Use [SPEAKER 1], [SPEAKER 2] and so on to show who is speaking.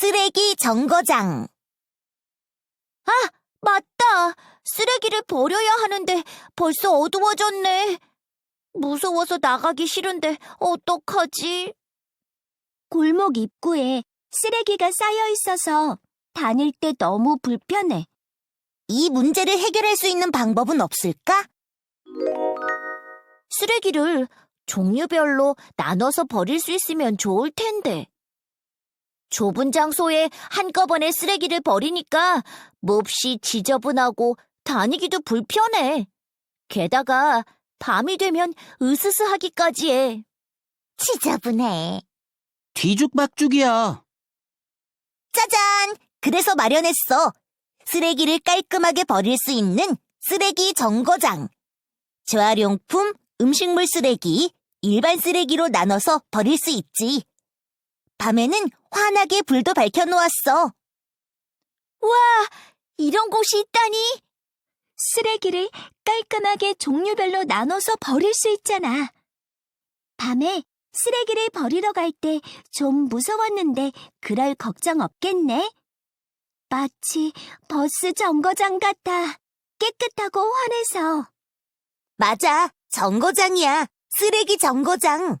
[SPEAKER 1] 쓰레기 정거장. 아, 맞다. 쓰레기를 버려야 하는데 벌써 어두워졌네. 무서워서 나가기 싫은데 어떡하지?
[SPEAKER 2] 골목 입구에 쓰레기가 쌓여 있어서 다닐 때 너무 불편해.
[SPEAKER 1] 이 문제를 해결할 수 있는 방법은 없을까? 쓰레기를 종류별로 나눠서 버릴 수 있으면 좋을 텐데. 좁은 장소에 한꺼번에 쓰레기를 버리니까 몹시 지저분하고 다니기도 불편해. 게다가 밤이 되면 으스스하기까지 해. 지저분해.
[SPEAKER 3] 뒤죽박죽이야.
[SPEAKER 1] 짜잔! 그래서 마련했어. 쓰레기를 깔끔하게 버릴 수 있는 쓰레기 정거장. 재활용품, 음식물 쓰레기, 일반 쓰레기로 나눠서 버릴 수 있지. 밤에는 환하게 불도 밝혀놓았어. 와, 이런 곳이 있다니.
[SPEAKER 2] 쓰레기를 깔끔하게 종류별로 나눠서 버릴 수 있잖아. 밤에 쓰레기를 버리러 갈 때 좀 무서웠는데 그럴 걱정 없겠네. 마치 버스 정거장 같아. 깨끗하고 환해서.
[SPEAKER 1] 맞아, 정거장이야. 쓰레기 정거장.